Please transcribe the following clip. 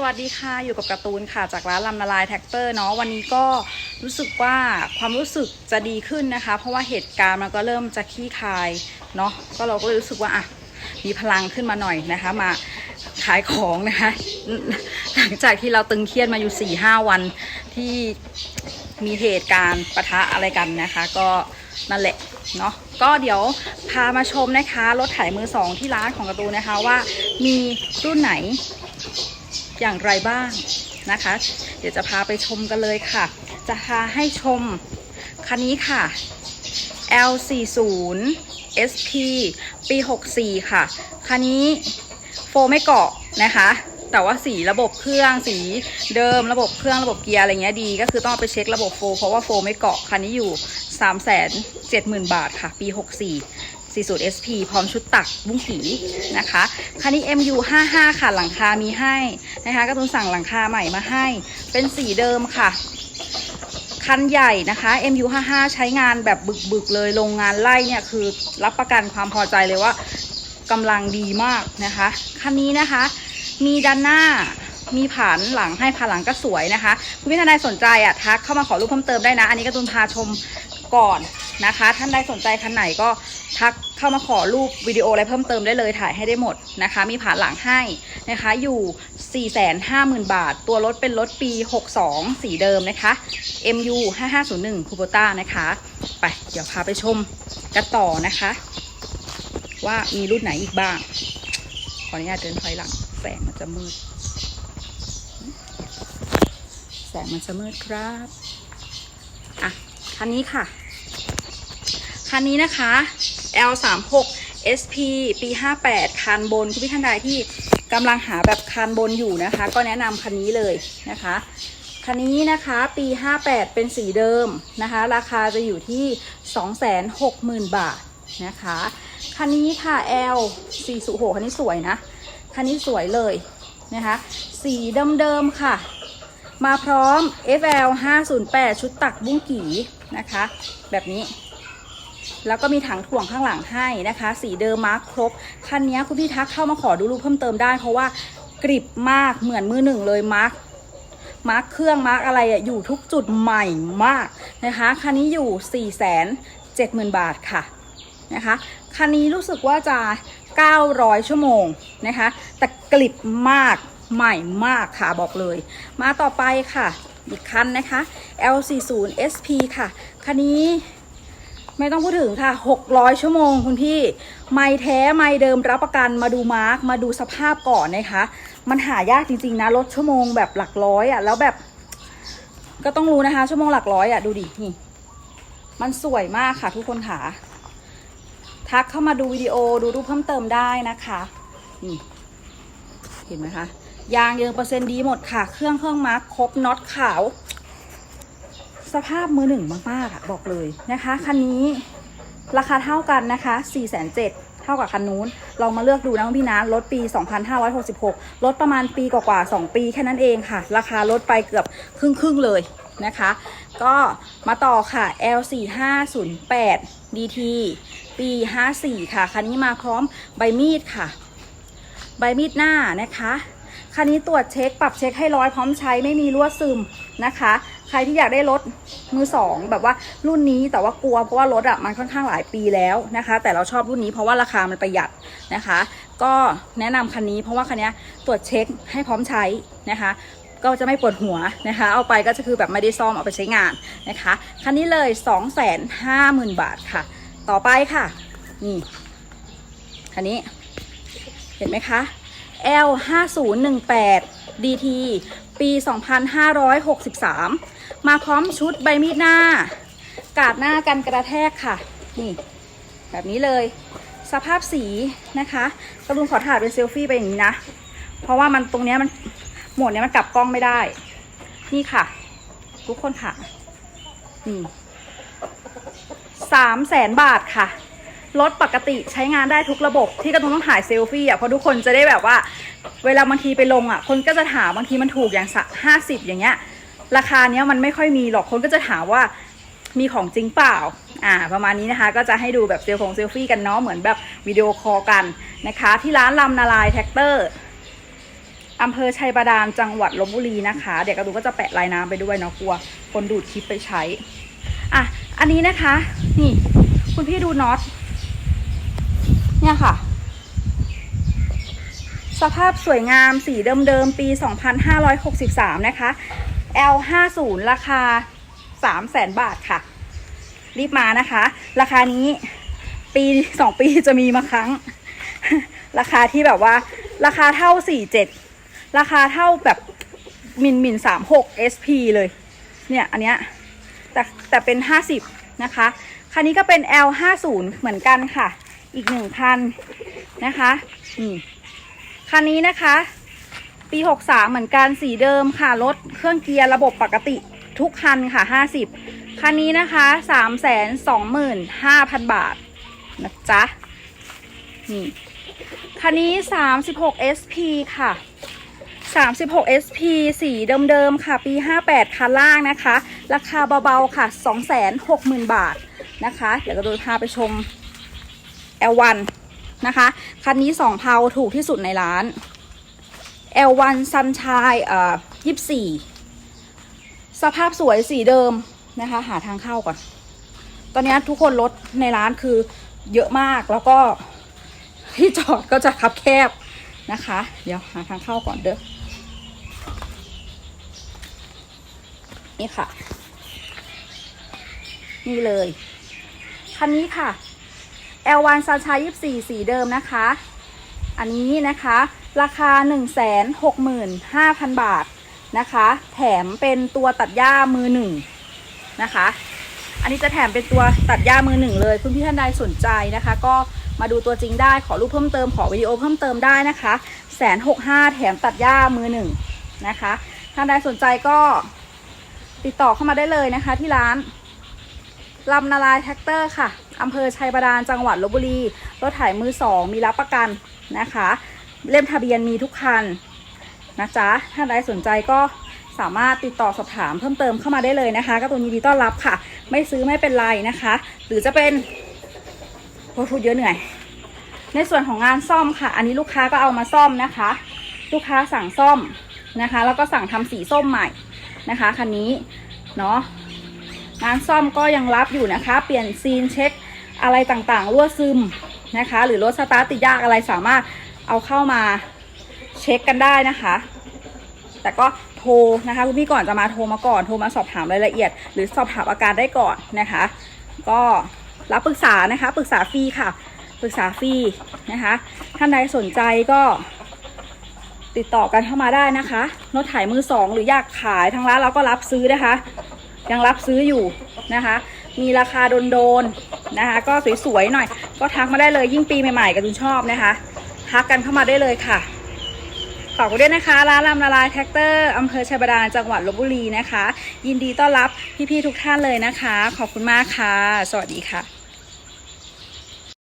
สวัสดีค่ะ อยู่กับการ์ตูนค่ะ จากร้านลำนาลายแท็กเตอร์เนาะวันนี้ก็รู้สึกว่าความรู้สึกจะดีขึ้นนะคะ เพราะว่าเหตุการณ์มันก็เริ่มจะคลี่คลายเนาะก็เราก็เลยรู้สึกว่าอะมีพลังขึ้นมาหน่อยนะคะ มาขายของนะคะ หลังจากที่เราตึงเครียดมาอยู่4ี่ห้าวันที่มีเหตุการณ์ปะทะอะไรกันนะคะ ก็นั่นแหละเนาะก็เดี๋ยวพามาชมนะคะ รถไถมือสองที่ร้านของการ์ตูนนะคะว่ามีรุ่นไหน อย่างไรบ้างนะคะ เดี๋ยวจะพาไปชมกันเลยค่ะ จะพาให้ชมคันนี้ค่ะ L40 SP ปี 64 ค่ะ คันนี้โฟมไม่เกาะนะคะ แต่ว่าสีระบบเครื่องสีเดิมระบบเครื่องระบบเกียร์อะไรเงี้ยดี ก็คือต้องไปเช็คระบบโฟ เพราะว่าโฟไม่เกาะคันนี้อยู่ 370,000 บาทค่ะ ปี 64 40 SP พร้อมชุดตักบุ้งขีนะคะคันนี้ MU 55 ค่ะหลังคามีให้นะคะก็ต้องสั่งหลังคาใหม่มาให้ เป็นสีเดิมค่ะคันใหญ่นะคะ MU 55 ใช้งานแบบบึกๆเลยโรงงานไล่เนี่ยคือรับประกันความพอใจเลยว่ากำลังดีมากนะคะคันนี้นะคะมีด้านหน้ามีผ่านหลังให้ผ่านหลังก็สวยนะคะ คุณพี่ทนายสนใจอะทักเข้ามาขอรูปเพิ่มเติมได้นะ อันนี้ก็ตุนพาชม ก่อนนะคะ ท่านใดสนใจคันไหนก็ทักเข้ามาขอรูปวิดีโออะไรเพิ่มเติมได้เลยถ่ายให้ได้หมดนะคะ มีผ่านหลังให้นะคะอยู่ 450,000 บาท ตัวรถเป็นรถปี 62 สีเดิมนะคะ MU 5501คูโบต้านะคะ ไปเดี๋ยวพาไปชมกันต่อนะคะ ว่ามีรุ่นไหนอีกบ้าง ขออนุญาตเดินถอยหลัง แสงมันจะมืด แสงมันจะมืดครับ อะ คันนี้ค่ะ คันนี้นะคะ L36 SP ปี 58 คันบนคุณพี่ท่านใดที่กำลังหาแบบคันบนอยู่นะคะ ก็แนะนำคันนี้เลยนะคะ คันนี้นะคะปี 58 เป็นสีเดิมนะคะ ราคาจะอยู่ที่ 260,000 บาทนะคะ คันนี้ค่ะ L 40โหคันนี้สวยนะ คันนี้สวยเลยนะคะ สีเดิมๆค่ะ มาพร้อม FL 508 ชุดตักบุ้งกี นะคะ แบบนี้ แล้วก็มีถังถ่วงข้างหลังให้นะคะ สีเดิมมาร์คครบคันนี้คุณพี่ทักเข้ามาขอดูรูปเพิ่มเติมได้ เพราะว่ากริบมากเหมือนมือหนึ่งเลยมาร์คมาร์คเครื่องมาร์คอะไรอะอยู่ทุกจุดใหม่มากนะคะคันนี้อยู่4 7 0 0 0 0บาทค่ะนะคะคันนี้รู้สึกว่าจะ 900 ชั่วโมงนะคะ แต่กลิบมากใหม่มากค่ะบอกเลย มาต่อไปค่ะ อีกคันนะคะ L40 SP ค่ะ คันนี้ไม่ต้องพูดถึงค่ะ 600 ชั่วโมงคุณพี่ ไม่แท้ไม่เดิมรับประกันมาดูมาร์กมาดูสภาพก่อนนะคะ มันหายากจริง ๆ นะรถชั่วโมงแบบหลักร้อยอะ่ะ แล้วแบบ ก็ต้องรู้นะคะ ชั่วโมงหลักร้อยอะ่ะ ดูดิ นี่ มันสวยมากค่ะทุกคนค่ะ ทักเข้ามาดูวิดีโอดูรูปเพิ่มเติมได้นะคะ นี่ เห็นไหมคะ ยางเยิงเปอร์เซ็นต์ดีหมดค่ะ เครื่องเครื่องมาร์คครบน็อตขาว สภาพมือหนึ่งมากๆอะบอกเลยนะคะคันนี้ราคาเท่ากันนะคะ4 7 0 0 0เจ็ดเท่ากับคันนู้น ลองมาเลือกดูนะพี่นะรถปี 2566 รถประมาณปีกว่าๆ2ปีแค่นั้นเองค่ะ ราคาลดไปเกือบครึ่งครึ่งๆเลยนะคะ ก็มาต่อค่ะ L4508 DT ปี 54 ค่ะ คันนี้มาพร้อมใบมีดค่ะ ใบมีดหน้านะคะ คันนี้ตรวจเช็คปรับเช็คให้ร้อยพร้อมใช้ไม่มีรั่วซึมนะคะ ใครที่อยากได้รถมือสองแบบว่ารุ่นนี้แต่ว่ากลัวเพราะว่ารถอะมันค่อนข้างหลายปีแล้วนะคะ แต่เราชอบรุ่นนี้เพราะว่าราคามันประหยัดนะคะ ก็แนะนำคันนี้เพราะว่าคันนี้ตรวจเช็คให้พร้อมใช้นะคะก็จะไม่ปวดหัวนะคะ เอาไปก็จะคือแบบไม่ได้ซ่อมเอาไปใช้งานนะคะ คันนี้เลย 2 5 0 0 0 0 บาทค่ะ ต่อไปค่ะ นี่ คันนี้ เห็นไหมคะ L 5 0 1 8 DT ปี 2563 มาพร้อมชุดใบมีดหน้า กาดหน้ากันกระแทกค่ะ นี่ แบบนี้เลย สภาพสีนะคะกระลุงขอถ่ายเป็นเซลฟี่ไปอย่างนี้นะ เพราะว่ามันตรงเนี้ยมันหมวดเนี้ยมันกลับกล้องไม่ได้ นี่ค่ะ ทุกคนค่ะ นี่สามแสนบาทค่ะ รถปกติใช้งานได้ทุกระบบที่กระตุ้นต้องถ่ายเซลฟี่อะเพราะทุกคนจะได้แบบว่า เวลาบางทีไปลงอะ คนก็จะถามบางทีมันถูกอย่างสักห้าสิบอย่างเงี้ย ราคาเนี้ยมันไม่ค่อยมีหรอกคนก็จะถามว่ามีของจริงเปล่า อ่า ประมาณนี้นะคะ ก็จะให้ดูแบบเซลฟงเซลฟี่กันเนาะ เหมือนแบบวิดีโอคอลกันนะคะ ที่ร้านลำนาลายแท็กเตอร์อำเภอชัยบาดาลจังหวัดลบบุรีนะคะ เดี๋ยวกระดูก็จะแปะลายน้ำไปด้วยเนาะกลัว คนดูดคลิปไปใช้ อะ อันนี้นะคะ นี่ คุณพี่ดูน็อต เนี่ยค่ะ สภาพสวยงามสีเดิมๆ ปี 2563 นะคะ L50 ราคา 300,000 บาทค่ะ รีบมานะคะ ราคานี้ปีสองปีจะมีมาครั้ง ราคาที่แบบว่า ราคาเท่า47ราคาเท่าแบบมินมิน36 SP เลย เนี่ย อันเนี้ยแต่แต่เป็น50นะคะ คันนี้ก็เป็น L50 เหมือนกันค่ะ อีกหนึ่งคันนะคะนี่คันนี้นะคะ ปี63เหมือนกันสีเดิมค่ะรถเครื่องเกียร์ระบบปกติทุกคันค่ะ50คันนี้นะคะ325,000บาทนะจ๊ะนี่คันนี้ 36 SP ค่ะ 36 SP สีเดิมๆ ค่ะ ปี 58 คันล่างนะคะ ราคาเบาๆ ค่ะ 260,000 บาทนะคะ เดี๋ยวก็ดูพาไปชม L1 นะคะ คันนี้ 2 เพาถูกที่สุดในร้าน L1 Sunshine เอ่อ24 สภาพสวยสีเดิมนะคะ หาทางเข้าก่อน ตอนนี้ทุกคนรถในร้านคือเยอะมากแล้วก็ที่จอดก็จะคับแคบนะคะ เดี๋ยวหาทางเข้าก่อนเด้อนี่ค่ะ นี่เลย คันนี้ค่ะ L1 ซาชา24 สีเดิมนะคะ อันนี้นะคะ ราคา 165,000 บาทนะคะ แถมเป็นตัวตัดหญ้ามือหนึ่งนะคะ อันนี้จะแถมเป็นตัวตัดหญ้ามือหนึ่งเลยคุณพี่ท่านใดสนใจนะคะ ก็มาดูตัวจริงได้ขอรูปเพิ่มเติมขอวิดีโอเพิ่มเติมได้นะคะแสนหกห้าแถมตัดหญ้ามือหนึ่งนะคะท่านใดสนใจก็ติดต่อเข้ามาได้เลยนะคะที่ร้านลำนาลายแท็กเตอร์ค่ะ อำเภอชัยบาดาลจังหวัดลบบุรี รถถ่ายมือสองมีรับประกันนะคะ เล่มทะเบียนมีทุกคันนะจ๊ะท่านใดสนใจก็สามารถติดต่อสอบถามเพิ่มเติมเข้ามาได้เลยนะคะ ก็ตัวยินดีต้อนรับค่ะ ไม่ซื้อไม่เป็นไรนะคะ หรือจะเป็นโอ้ยพูดเยอะเหนื่อย ในส่วนของงานซ่อมค่ะ อันนี้ลูกค้าก็เอามาซ่อมนะคะ ลูกค้าสั่งซ่อมนะคะ แล้วก็สั่งทำสีส้มใหม่นะคะคันนี้เนาะ งานซ่อมก็ยังรับอยู่นะคะ เปลี่ยนซีนเช็คอะไรต่างๆ รั่วซึมนะคะ หรือรถสตาร์ทติดยากอะไรสามารถเอาเข้ามาเช็คกันได้นะคะ แต่ก็โทรนะคะคุณพี่ก่อนจะมาโทรมาก่อนโทรมาสอบถามรายละเอียด หรือสอบถามอาการได้ก่อนนะคะ ก็รับปรึกษานะคะปรึกษาฟรีค่ะปรึกษาฟรีนะคะ ท่านใดสนใจก็ติดต่อกันเข้ามาได้นะคะรถถ่ายมือสองหรืออยากขายทางร้านเราก็รับซื้อนะคะ ยังรับซื้ออยู่นะคะ มีราคาโดนๆนะคะ ก็สวยๆหน่อย ก็ทักมาได้เลยยิ่งปีใหม่ๆกับคุณชอบนะคะ ทักกันเข้ามาได้เลยค่ะฝากไว้ด้วยนะคะร้านลำละลายแท็กเตอร์อำเภอชัยบาดาลจังหวัดลบบุรีนะคะ ยินดีต้อนรับพี่ๆทุกท่านเลยนะคะ ขอบคุณมากค่ะ สวัสดีค่ะ